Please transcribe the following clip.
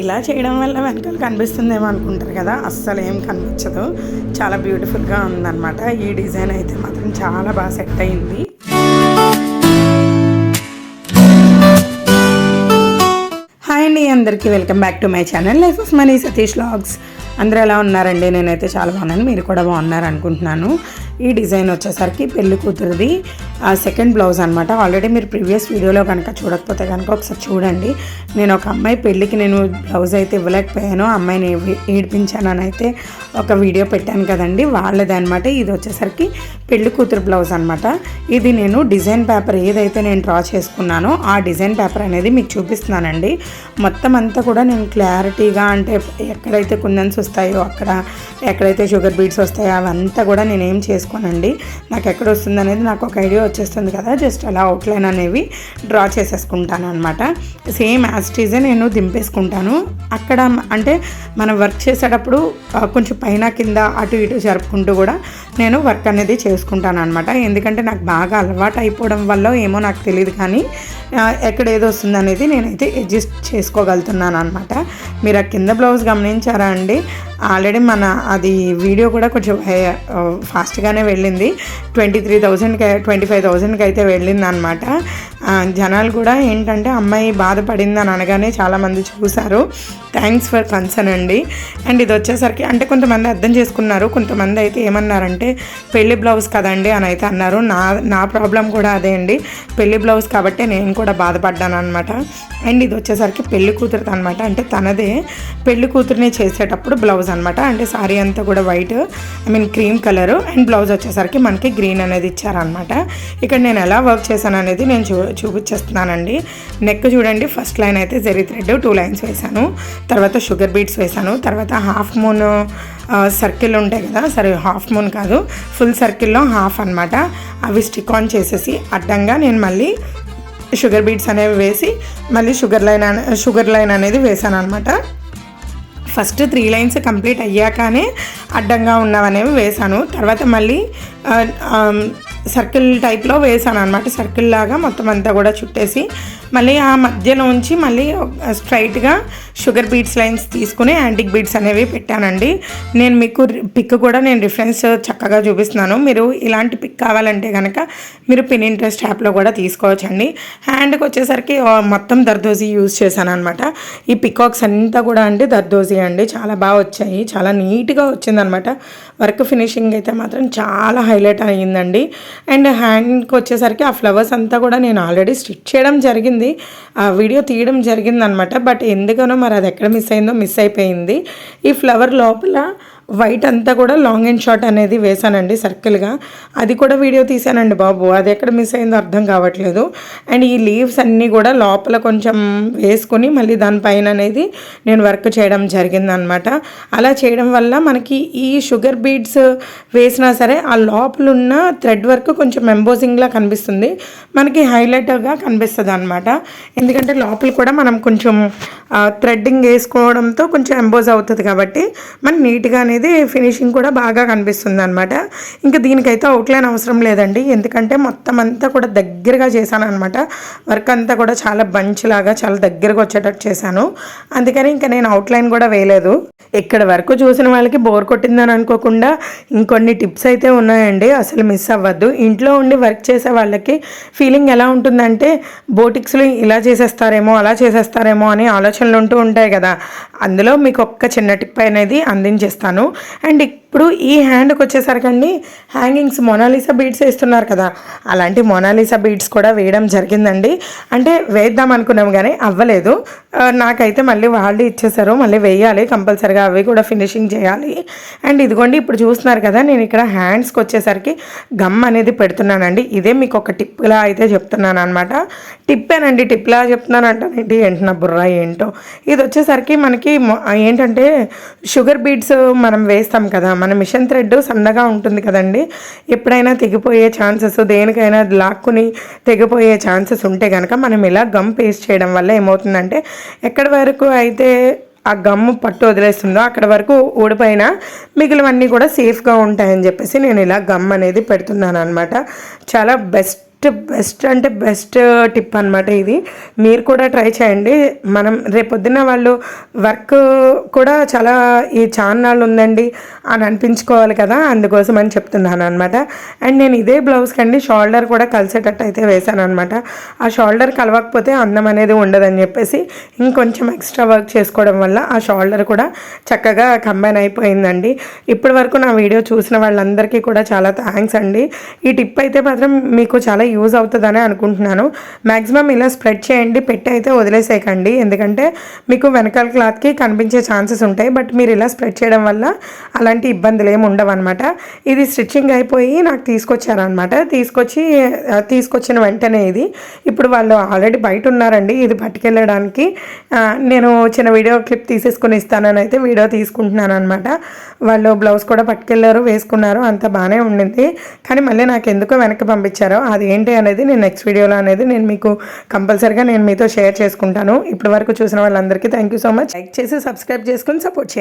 ఇలా చేయడం వల్ల వెనకాల కనిపిస్తుందేమో అనుకుంటారు కదా అస్సలు ఏం కనిపించదు. చాలా బ్యూటిఫుల్గా ఉందన్నమాట. ఈ డిజైన్ అయితే మాత్రం చాలా బాగా సెట్ అయింది. హాయ్ అండి అందరికీ welcome back to my channel life of money Satish vlogs. అందరూ ఎలా ఉన్నారండి? నేనైతే చాలా బాగున్నాను మీరు కూడా బాగున్నారు అనుకుంటున్నాను ఈ డిజైన్ వచ్చేసరికి పెళ్ళి కూతురుది. సెకండ్ బ్లౌజ్ అనమాట ఆల్రెడీ మీరు ప్రీవియస్ వీడియోలో కనుక చూడకపోతే కనుక ఒకసారి చూడండి. నేను ఒక అమ్మాయి పెళ్ళికి నేను బ్లౌజ్ అయితే ఇవ్వలేకపోయాను. ఆ అమ్మాయిని ఏడిపించానని అయితే ఒక వీడియో పెట్టాను కదండి. వాళ్ళది అనమాట ఇది వచ్చేసరికి పెళ్ళి కూతురు బ్లౌజ్ అనమాట ఇది నేను డిజైన్ పేపర్ ఏదైతే నేను డ్రా చేసుకున్నానో ఆ డిజైన్ పేపర్ అనేది మీకు చూపిస్తున్నానండి. మొత్తం అంతా కూడా నేను క్లారిటీగా అంటే ఎక్కడైతే కుందన్స్ వస్తాయో అక్కడ ఎక్కడైతే షుగర్ బీట్స్ వస్తాయో అవంతా కూడా నేను ఏం చేసుకోనండి. నాకు ఎక్కడ వస్తుంది అనేది నాకు ఒక ఐడియా వచ్చేస్తుంది కదా. జస్ట్ అలా అవుట్లైన్ అనేవి డ్రా చేసేసుకుంటాను అనమాట సేమ్ యాస్టీజే నేను దింపేసుకుంటాను. అక్కడ అంటే మనం వర్క్ చేసేటప్పుడు కొంచెం పైన కింద అటు ఇటు జరుపుకుంటూ కూడా నేను వర్క్ అనేది చేసుకుంటాను అనమాట ఎందుకంటే నాకు బాగా అలవాటు అయిపోవడం వల్ల ఏమో నాకు తెలియదు కానీ ఎక్కడ ఏదో వస్తుంది అనేది నేనైతే అడ్జస్ట్ చేసుకోగలుగుతున్నాను అనమాట మీరు ఆ కింద బ్లౌజ్ గమనించారా అండి? ఆల్రెడీ మన అది వీడియో కూడా కొంచెం హై- ఫాస్ట్గానే వెళ్ళింది. ట్వంటీ త్రీ థౌజండ్కి ట్వంటీ ఫైవ్ థౌజండ్కి అయితే వెళ్ళింది అనమాట జనాలు కూడా ఏంటంటే అమ్మాయి బాధపడింది అని అనగానే చాలామంది చూశారు. థ్యాంక్స్ ఫర్ కన్సర్న్ అండి. అండ్ ఇది వచ్చేసరికి అంటే కొంతమంది అర్థం చేసుకున్నారు. కొంతమంది అయితే ఏమన్నారంటే పెళ్ళి బ్లౌజ్ కదండి అని అయితే అన్నారు. నా నా ప్రాబ్లం కూడా అదే అండి. పెళ్ళి బ్లౌజ్ కాబట్టి నేను కూడా బాధపడ్డాను అనమాట అండ్ ఇది వచ్చేసరికి పెళ్ళి కూతురుది అనమాట అంటే తనదే పెళ్ళి కూతురుని చేసేటప్పుడు బ్లౌజ్ అనమాట అంటే సారీ అంతా కూడా white I mean cream colour. And blouse వచ్చేసరికి మనకి గ్రీన్ అనేది ఇచ్చారనమాట ఇక్కడ నేను ఎలా వర్క్ చేశాను అనేది నేను చూ చూపించేస్తున్నానండి నెక్ చూడండి ఫస్ట్ లైన్ అయితే జెరీ థ్రెడ్ టూ లైన్స్ వేశాను. తర్వాత షుగర్ బీట్స్ వేశాను. తర్వాత హాఫ్ మూన్ సర్కిల్ ఉంటాయి కదా సరే హాఫ్ మూన్ కాదు ఫుల్ సర్కిల్లో హాఫ్ అనమాట అవి స్టిక్ ఆన్ చేసేసి అడ్డంగా నేను మళ్ళీ షుగర్ బీట్స్ అనేవి వేసి మళ్ళీ షుగర్ లైన్ షుగర్ లైన్ అనేది వేసాను అనమాట ఫస్ట్ త్రీ లైన్స్ కంప్లీట్ అయ్యాకనే అడ్డంగా ఉన్నవనేవి వేసాను తర్వాత మళ్ళీ సర్కిల్ టైప్లో వేసాను అనమాట సర్కిల్ లాగా మొత్తం అంతా కూడా చుట్టేసి మళ్ళీ ఆ మధ్యలో ఉంచి మళ్ళీ స్ట్రైట్గా షుగర్ బీట్స్ లైన్స్ తీసుకుని యాంటిక్ బీట్స్ అనేవి పెట్టానండి. నేను మీకు పిక్ కూడా నేను రిఫరెన్స్ చక్కగా చూపిస్తున్నాను. మీరు ఇలాంటి పిక్ కావాలంటే కనుక మీరు పిన్ ఇంట్రెస్ట్ యాప్లో కూడా తీసుకోవచ్చండి. హ్యాండ్కి వచ్చేసరికి మొత్తం దర్దోజీ యూజ్ చేశాను అనమాట ఈ పికాక్స్ అంతా కూడా అండి దర్దోజీ అండి. చాలా బాగా వచ్చాయి. చాలా నీట్గా వచ్చిందనమాట వర్క్ ఫినిషింగ్ అయితే మాత్రం చాలా హైలైట్ అయ్యిందండి. అండ్ హ్యాండ్కి వచ్చేసరికి ఆ ఫ్లవర్స్ అంతా కూడా నేను ఆల్రెడీ స్టిచ్ చేయడం జరిగింది. ఆ వీడియో తీయడం జరిగిందనమాట బట్ ఎందుకనో మరి అది ఎక్కడ మిస్ అయిందో మిస్ అయిపోయింది. ఈ ఫ్లవర్ లోపల వైట్ అంతా కూడా లాంగ్ అండ్ షార్ట్ అనేది వేసానండి సర్కిల్గా. అది కూడా వీడియో తీసానండి బాబు. అది ఎక్కడ మిస్ అయిందో అర్థం కావట్లేదు. అండ్ ఈ లీవ్స్ అన్నీ కూడా లోపల కొంచెం వేసుకొని మళ్ళీ దానిపైన అనేది నేను వర్క్ చేయడం జరిగిందనమాట. అలా చేయడం వల్ల మనకి ఈ షుగర్ బీడ్స్ వేసినా సరే ఆ లోపల ఉన్న థ్రెడ్ వర్క్ కొంచెం ఎంబోజింగ్లా కనిపిస్తుంది. మనకి హైలైట్గా కనిపిస్తుంది అనమాట ఎందుకంటే లోపల కూడా మనం కొంచెం థ్రెడ్డింగ్ వేసుకోవడంతో కొంచెం ఎంబోజ్ అవుతుంది కాబట్టి మనం నీట్గా అనేది ఫినిషింగ్ కూడా బాగా కనిపిస్తుంది అనమాట ఇంకా దీనికైతే అవుట్లైన్ అవసరం లేదండి. ఎందుకంటే మొత్తం అంతా కూడా దగ్గరగా చేశాను అనమాట వర్క్ అంతా కూడా చాలా బంచ్ లాగా చాలా దగ్గరగా వచ్చేటట్టు చేశాను. అందుకని ఇంకా నేను అవుట్లైన్ కూడా వేయలేదు. ఇక్కడ వరకు చూసిన వాళ్ళకి బోర్ కొట్టిందని అనుకోకుండా ఇంకొన్ని టిప్స్ అయితే ఉన్నాయండి. అసలు మిస్ అవ్వద్దు. ఇంట్లో ఉండి వర్క్ చేసే వాళ్ళకి ఫీలింగ్ ఎలా ఉంటుందంటే బోటిక్స్లో ఇలా చేసేస్తారేమో అలా చేసేస్తారేమో అని ఆలోచనలు ఉంటూ ఉంటాయి కదా. అందులో మీకు ఒక్క చిన్న టిప్ అనేది అందించేస్తాను. అండ్ ఇప్పుడు ఈ హ్యాండ్కి వచ్చేసరికండి హ్యాంగింగ్స్ మొనాలిసా బీడ్స్ వేస్తున్నారు కదా అలాంటి మొనాలిసా బీడ్స్ కూడా వేయడం జరిగిందండి. అంటే వేద్దాం అనుకున్నాం కానీ అవ్వలేదు. నాకైతే మళ్ళీ వాళ్ళు ఇచ్చేసారు మళ్ళీ వేయాలి కంపల్సరిగా అవి కూడా ఫినిషింగ్ చేయాలి. అండ్ ఇదిగోండి ఇప్పుడు చూస్తున్నారు కదా నేను ఇక్కడ హ్యాండ్స్కి వచ్చేసరికి గమ్ అనేది పెడుతున్నానండి. ఇదే మీకు ఒక టిప్లా అయితే చెప్తున్నాను అనమాట టిప్పేనండి టిప్లా చెప్తున్నాను అంటే ఏంటి నా బుర్ర ఏంటో. ఇది వచ్చేసరికి మనకి ఏంటంటే షుగర్ బీడ్స్ మనం వేస్తాం కదా మన మిషన్ థ్రెడ్ సన్నగా ఉంటుంది కదండి. ఎప్పుడైనా తెగిపోయే ఛాన్సెస్ దేనికైనా లాక్కుని తెగిపోయే ఛాన్సెస్ ఉంటే కనుక మనం ఇలా గమ్ పేస్ట్ చేయడం వల్ల ఏమవుతుందంటే ఎక్కడి వరకు అయితే ఆ గమ్ము పట్టు వదిలేస్తుందో అక్కడ వరకు ఊడిపోయిన మిగిలివన్నీ కూడా సేఫ్గా ఉంటాయని చెప్పేసి నేను ఇలా గమ్ అనేది పెడుతున్నాను అనమాట చాలా బెస్ట్ బెస్ట్ అంటే బెస్ట్ టిప్ అనమాట ఇది. మీరు కూడా ట్రై చేయండి. మనం రేపొద్దున వాళ్ళు వర్క్ కూడా చాలా ఈ చాన్నాళ్ళు ఉందండి అని అనిపించుకోవాలి కదా అందుకోసం అని చెప్తున్నాను అనమాట అండ్ నేను ఇదే బ్లౌజ్ కండి షోల్డర్ కూడా కలిసేటట్టు అయితే వేశాను అనమాట ఆ షోల్డర్ కలవకపోతే అందం అనేది ఉండదని చెప్పేసి ఇంకొంచెం ఎక్స్ట్రా వర్క్ చేసుకోవడం వల్ల ఆ షోల్డర్ కూడా చక్కగా కంబైన్ అయిపోయిందండి. ఇప్పటి వరకు నా వీడియో చూసిన వాళ్ళందరికీ కూడా చాలా థ్యాంక్స్ అండి. ఈ టిప్ అయితే మాత్రం మీకు చాలా యూజ్ అవుతుందని అనుకుంటున్నాను. మ్యాక్సిమం ఇలా స్ప్రెడ్ చేయండి పెట్టి అయితే వదిలేసేయకండి. ఎందుకంటే మీకు వెనకాల క్లాత్కి కనిపించే ఛాన్సెస్ ఉంటాయి. బట్ మీరు ఇలా స్ప్రెడ్ చేయడం వల్ల అలాంటి ఇబ్బందులు ఏమి ఉండవు అనమాట ఇది స్టిచ్చింగ్ అయిపోయి నాకు తీసుకొచ్చారనమాట తీసుకొచ్చి తీసుకొచ్చిన వెంటనే ఇది. ఇప్పుడు వాళ్ళు ఆల్రెడీ బయట ఉన్నారండి. ఇది పట్టుకెళ్ళడానికి నేను చిన్న వీడియో క్లిప్ తీసేసుకుని ఇస్తానని అయితే వీడియో తీసుకుంటున్నాను అనమాట వాళ్ళు బ్లౌజ్ కూడా పట్టుకెళ్ళారు వేసుకున్నారు. అంత బాగానే ఉండింది. కానీ మళ్ళీ నాకు ఎందుకో వెనక్కి పంపించారో అది ఏంటి అనేది నేను నెక్స్ట్ వీడియోలో అనేది నేను మీకు కంపల్సరిగా నేను మీతో షేర్ చేసుకుంటాను. ఇప్పటి వరకు చూసిన వాళ్ళందరికీ thank you so much like చేసి సబ్స్క్రైబ్ చేసుకొని సపోర్ట్ చేయండి.